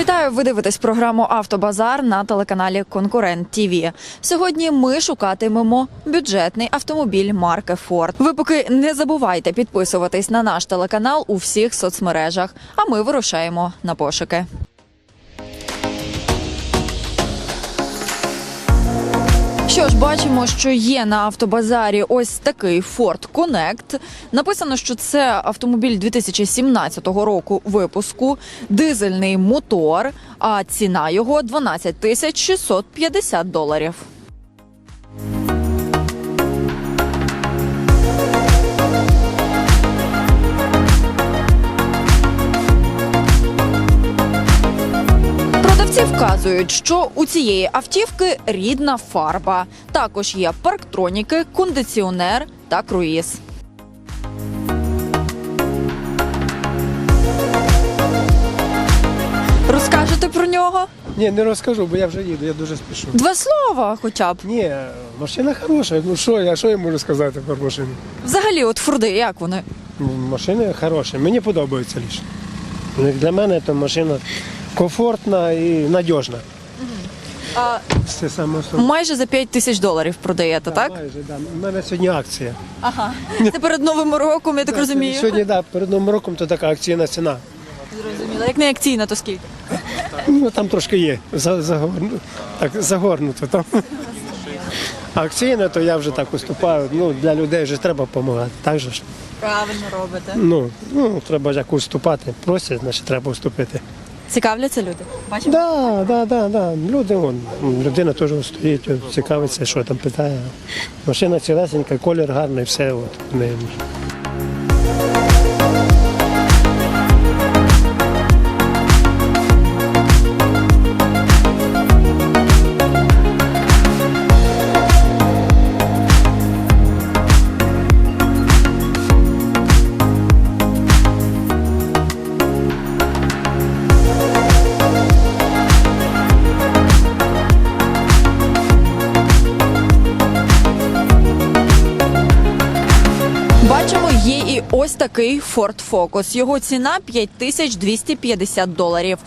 Вітаю! Ви дивитесь програму Автобазар на телеканалі Конкурент ТІВІ. Сьогодні ми шукатимемо бюджетний автомобіль марки Форд. Ви поки не забувайте підписуватись на наш телеканал у всіх соцмережах. А ми вирушаємо на пошуки. Що ж, бачимо, що є на автобазарі ось такий Ford Connect. Написано, що це автомобіль 2017 року випуску, дизельний мотор, а ціна його 12 тисяч 650 доларів. Вказують, що у цієї автівки рідна фарба. Також є парктроніки, кондиціонер та круїз. Розкажете про нього? Ні, не розкажу, бо я вже їду, я дуже спішу. Два слова, хоча б. Ні, машина хороша. Ну що я, що я можу сказати про машину? Взагалі, от фурди, як вони? Машина хороша, мені подобається лише. Ну, Для мене це машина комфортна і надіжна. А, Це саме основне. майже за 5 тисяч доларів продаєте, так? Майже, да. У мене сьогодні акція. Ага. Це перед новим роком, я так розумію. Сьогодні, да, перед Новим роком то така акційна ціна. Зрозуміла. Як не акційна, то скільки? Ну там трошки є. За, загорну, так, загорнуто там. А акційна, то я вже так уступаю. Ну, для людей вже треба допомагати. Так же ж. Правильно робите. Ну, ну треба ж як уступати. Просять, значить треба уступити. Цікавляться люди? Бачимо? Да, да, да, да. Люди, вон, людина теж стоїть, цікавиться, що там питає. Машина цілесенька, колір гарний, все. От, Бачимо, є і ось такий Ford Focus. Його ціна 5250 доларів.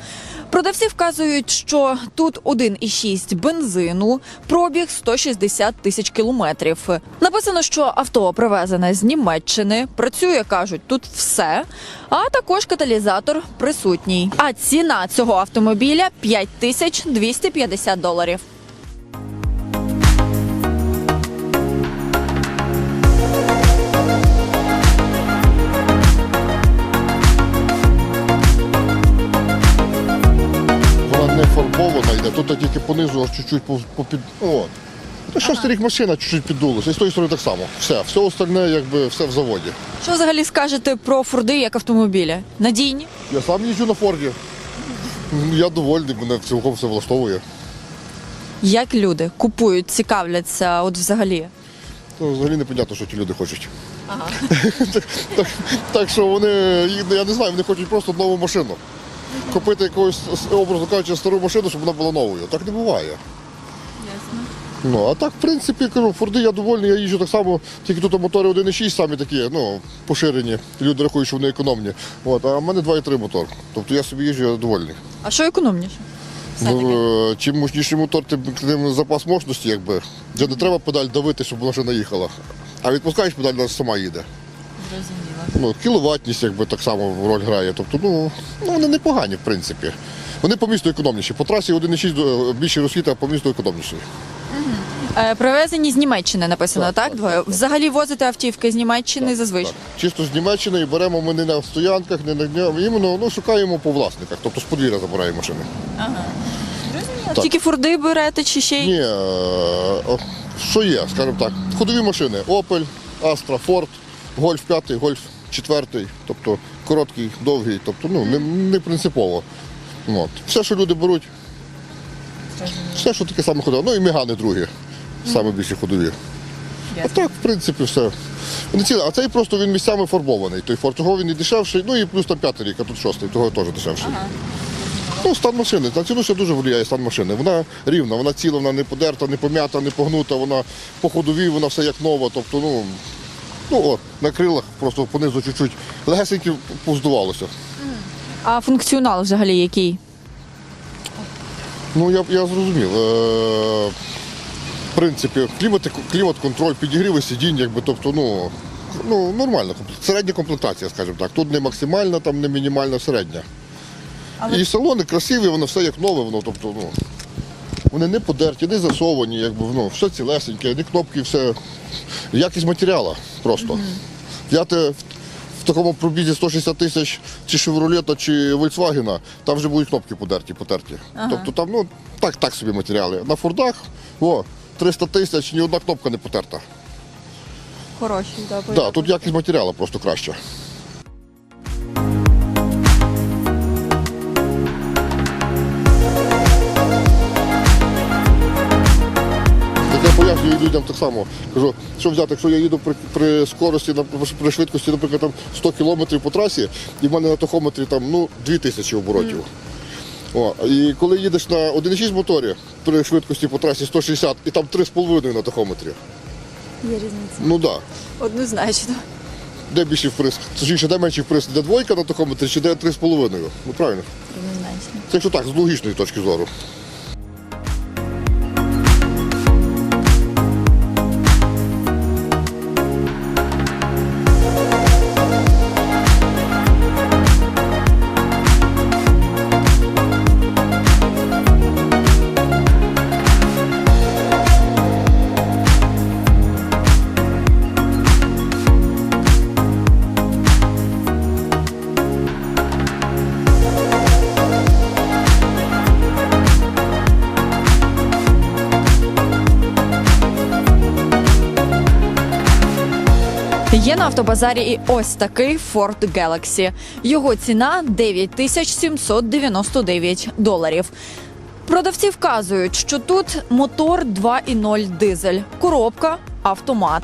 Продавці вказують, що тут 1,6 бензину, пробіг 160 тисяч кілометрів. Написано, що авто привезене з Німеччини. Працює, кажуть, тут все. А також каталізатор присутній. А ціна цього автомобіля 5250 доларів. Тут тільки понизу аж чуть-чуть по, по. От. Шостий рік машина чуть-чуть піддулася. І з тої сторони так само. Все, все остальне, якби все в заводі. Що взагалі скажете про Форди як автомобілі? Надійні? Я сам їжджу на Форді. Я довольний, мене цілком все влаштовує. Як люди купують, цікавляться, от взагалі. Ну, взагалі не понятно, що ті люди хочуть. так, так, так що вони, я не знаю, вони хочуть просто нову машину. Купити якогось, образно кажучи, стару машину, щоб вона була новою. Так не буває. Ясно. Ну, а так, в принципі, кажу, Форди я довольний, я їжджу так само, тільки тут мотори 1,6 самі такі, ну, поширені. Люди рахують, що вони економні. От, а в мене 2,3 мотор. Тобто я собі їжджу я довольний. А що економніше? Ну, е, чим мощніший мотор, тим, тим запас мощності, якби. Вже не треба педаль давити, щоб машина їхала. А відпускаєш педаль, вона сама їде. Ну, кіловатність, якби так само роль грає. Тобто, ну, ну вони непогані, в принципі. Вони по місту економніші. По трасі 1,6 більше розхід, а по місту економніші. Е, привезені з Німеччини написано, так? Так, так, Двоє. так, так. Взагалі возите автівки з Німеччини Так, зазвичай. Так. Чисто з Німеччини і беремо ми не на стоянках, не на днях, іменно ну, шукаємо по власниках, тобто з подвір'я забираємо машини. Так. Тільки Форди берете чи ще й Ні, е, о, що є, скажімо так. Ходові машини Opel, Astra, Ford, Golf 5, Golf 4, тобто короткий, довгий, тобто ну, не, не принципово. От. Все, що люди беруть, все, що таке саме ходове. Ну і мігани другі, саме більше ходові. А так, в принципі, все. Вони ціли, а цей просто він місцями фарбований. Той Ford, того він і дешевший, ну і плюс там п'ятий рік, а тут шостий, того теж дешевший. Ну, стан машини. На ціну ще дуже впливає стан машини. Вона рівна, вона ціла, вона не подерта, не пом'ята, не погнута, вона по ходовій, вона все як нова. Тобто, ну, ну от, на крилах просто понизу чуть-чуть легесенько повздувалося. а функціонал взагалі який? Ну, я, я зрозумів. Е, в принципі, клімат, клімат-контроль, підігріви сидінь, якби, тобто, ну, ну, нормально. Середня комплектація, скажімо так. Тут не максимальна, там не мінімальна, середня. І салони красиві, воно все як нове, воно, тобто, ну, вони не подерті, не засовані, якби, ну, все цілесеньке, не кнопки, все. Якість матеріалу просто. Взяти в, в такому пробізі 160 тисяч чи Шевролета, чи Volkswagen, там вже будуть кнопки подерті, потерті. Тобто там, ну, так, так собі матеріали. На фордах, о, 300 тисяч, ні одна кнопка не потерта. Хороші, да, Да, тут якість матеріалу просто краща. Людям так само. Кажу, що взяти, якщо я їду при, при скорості, при швидкості, наприклад, там 100 км по трасі, і в мене на тахометрі там, ну, 2000 оборотів. О, і коли їдеш на 1,6 моторі при швидкості по трасі 160 і там 3,5 на тахометрі. Є різниця. Ну так. Да. Однозначно. Де більший вприск? Точніше, де менший вприск? Де двойка на тахометрі чи де 3,5? Ну правильно. Однозначно. Це якщо так, з логічної точки зору. Автобазарі і ось такий Ford Galaxy. Його ціна 9799 доларів. Продавці вказують, що тут мотор 2.0 дизель, коробка, автомат.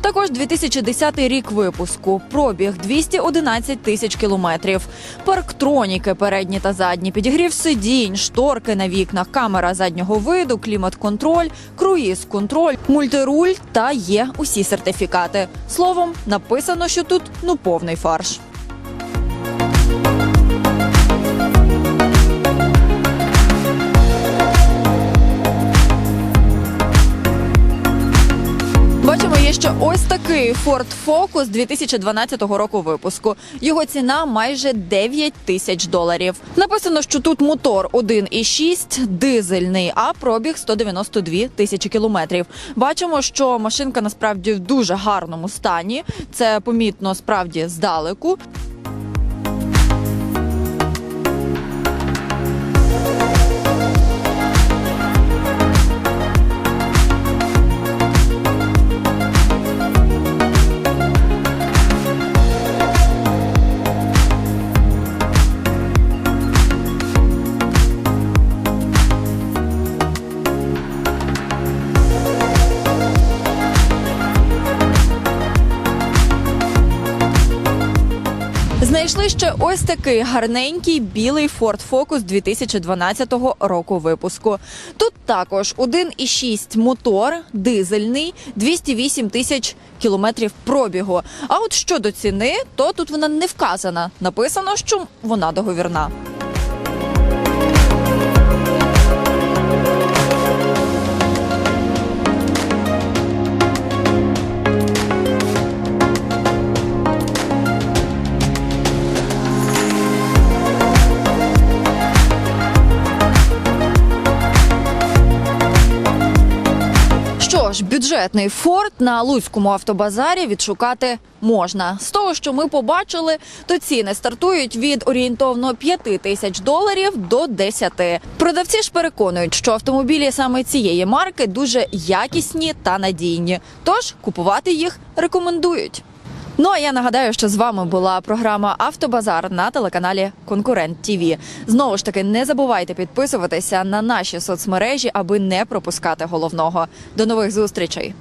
Також 2010 рік випуску, пробіг 211 тисяч кілометрів, парктроніки передні та задні, підігрів сидінь, шторки на вікнах, камера заднього виду, клімат-контроль, круїз-контроль, мультируль та є усі сертифікати. Словом, написано, що тут ну повний фарш. Ось такий Ford Focus 2012 року випуску. Його ціна майже 9 тисяч доларів. Написано, що тут мотор 1,6, дизельний, а пробіг 192 тисячі кілометрів. Бачимо, що машинка насправді в дуже гарному стані. Це помітно справді здалеку. Знайшли ще ось такий гарненький білий Ford Focus 2012 року випуску. Тут також 1,6 мотор, дизельний, 208 тисяч кілометрів пробігу. А от щодо ціни, то тут вона не вказана. Написано, що вона договірна. Що ж, бюджетний Форд на Луцькому автобазарі відшукати можна. З того, що ми побачили, то ціни стартують від орієнтовно 5 тисяч доларів до 10. Продавці ж переконують, що автомобілі саме цієї марки дуже якісні та надійні. Тож купувати їх рекомендують. Ну а я нагадаю, що з вами була програма Автобазар на телеканалі Конкурент ТІВІ. Знову ж таки, не забувайте підписуватися на наші соцмережі, аби не пропускати головного. До нових зустрічей.